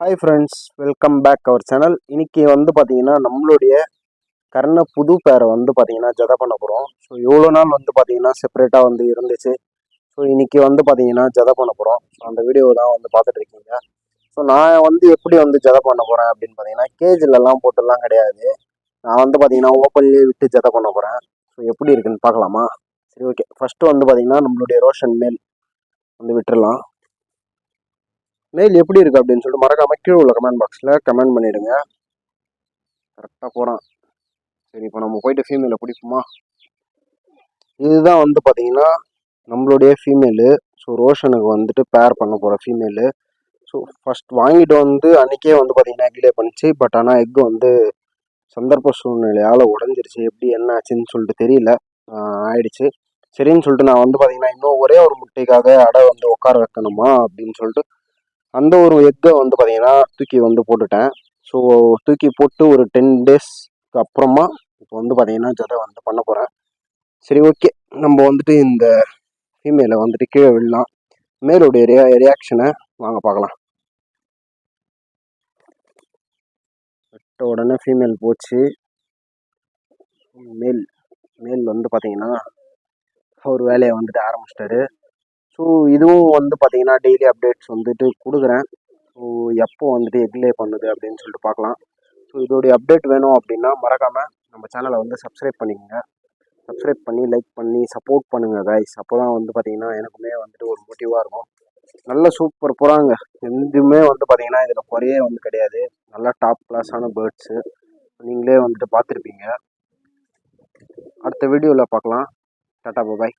Hi friends welcome back our channel இன்றைக்கி வந்து பார்த்தீங்கன்னா நம்மளுடைய கர்ண புது பேரை வந்து பார்த்தீங்கன்னா ஜத பண்ண போகிறோம் ஸோ எவ்வளோ நாள் வந்து பார்த்தீங்கன்னா செப்பரேட்டாக வந்து இருந்துச்சு. ஸோ இன்றைக்கி வந்து பார்த்தீங்கன்னா ஜத பண்ண போகிறோம் ஸோ அந்த வீடியோ தான் வந்து பார்த்துட்டு இருக்கீங்க. ஸோ நான் வந்து எப்படி வந்து ஜத பண்ண போகிறேன் அப்படின்னு பார்த்தீங்கன்னா கேஜிலலாம் போட்டுலாம் கிடையாது. நான் வந்து பார்த்தீங்கன்னா ஓப்பன்லேயே விட்டு ஜத பண்ண போகிறேன் ஸோ எப்படி இருக்குன்னு பார்க்கலாமா? சரி ஓகே ஃபஸ்ட்டு வந்து பார்த்தீங்கன்னா நம்மளுடைய ரோஷன் மேல் வந்து விட்டுடலாம் மெயில் எப்படி இருக்கு அப்படின்னு சொல்லிட்டு மறக்காம கீழே உள்ள கமெண்ட் பாக்ஸில் கமெண்ட் பண்ணிடுங்க. கரெக்டாக போகிறான் சரி இப்போ நம்ம போயிட்டு ஃபீமேலை பிடிப்போமா? இதுதான் வந்து பார்த்தீங்கன்னா நம்மளுடைய ஃபீமேலு ஸோ ரோஷனுக்கு வந்துட்டு பேர் பண்ண போகிற ஃபீமேலு ஸோ ஃபஸ்ட் வாங்கிட்டு வந்து அன்றைக்கே வந்து பார்த்தீங்கன்னா எக்லே பண்ணிச்சு. பட் ஆனால் எக் வந்து சந்தர்ப்ப சூழ்நிலையால் உடஞ்சிருச்சு. எப்படி என்ன ஆச்சுன்னு சொல்லிட்டு தெரியல. ஆயிடுச்சு. சரின்னு சொல்லிட்டு நான் வந்து பார்த்தீங்கன்னா இன்னும் ஒரே ஒரு முட்டைக்காக அடை வந்து உட்கார வைக்கணுமா அப்படின்னு சொல்லிட்டு அந்த ஒரு எக்கை வந்து பார்த்தீங்கன்னா தூக்கி வந்து போட்டுட்டேன். ஸோ தூக்கி போட்டு ஒரு டென் டேஸ்க்கு அப்புறமா இப்போ வந்து பார்த்தீங்கன்னா ஜதை வந்து பண்ண போகிறேன் சரி ஓகே நம்ம வந்துட்டு இந்த ஃபீமேலை வந்துட்டு கீழே விடலாம் மேலுடைய ரியா ரியாக்ஷனை வாங்க பார்க்கலாம் விட்ட உடனே ஃபீமேல் போச்சு. மேல் மேல் வந்து பார்த்தீங்கன்னா ஒரு வேலையை வந்துட்டு ஆரம்பிச்சிட்டாரு. ஸோ இதுவும் வந்து பார்த்தீங்கன்னா டெய்லி அப்டேட்ஸ் வந்துட்டு கொடுக்குறேன். ஸோ எப்போ வந்துட்டு எக்லே பண்ணுது அப்படின்னு சொல்லிட்டு பார்க்கலாம் ஸோ இதோடைய அப்டேட் வேணும் அப்படின்னா மறக்காமல் நம்ம சேனலை வந்து சப்ஸ்கிரைப் பண்ணிக்கோங்க. சப்ஸ்கிரைப் பண்ணி லைக் பண்ணி சப்போர்ட் பண்ணுங்கள் கைஸ் அப்போ தான் வந்து பார்த்தீங்கன்னா எனக்குமே வந்துட்டு ஒரு மோட்டிவாக இருக்கும். நல்ல சூப்பர் புறாங்க. எதுவுமே வந்து பார்த்தீங்கன்னா இதில் குறையே வந்து கிடையாது. நல்லா டாப் கிளாஸான பேர்ட்ஸு நீங்களே வந்துட்டு பார்த்துருப்பீங்க. அடுத்த வீடியோவில் பார்க்கலாம் டாட்டா பாய்